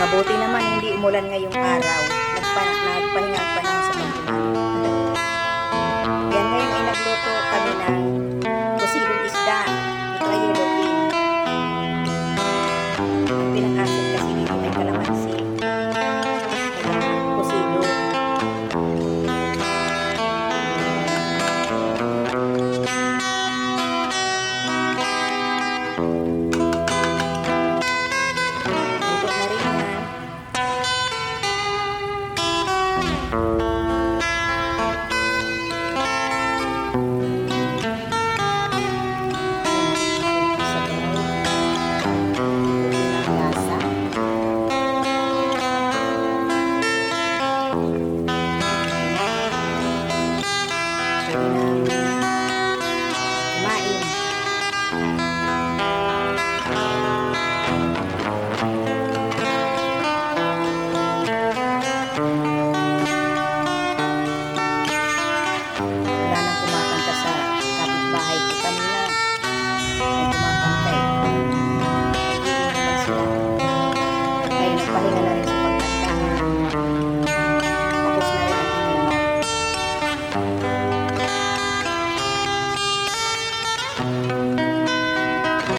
Mabuti naman hindi umulan ngayong araw. Nagpa nagpahinga-pahinga sa mga you Thank you.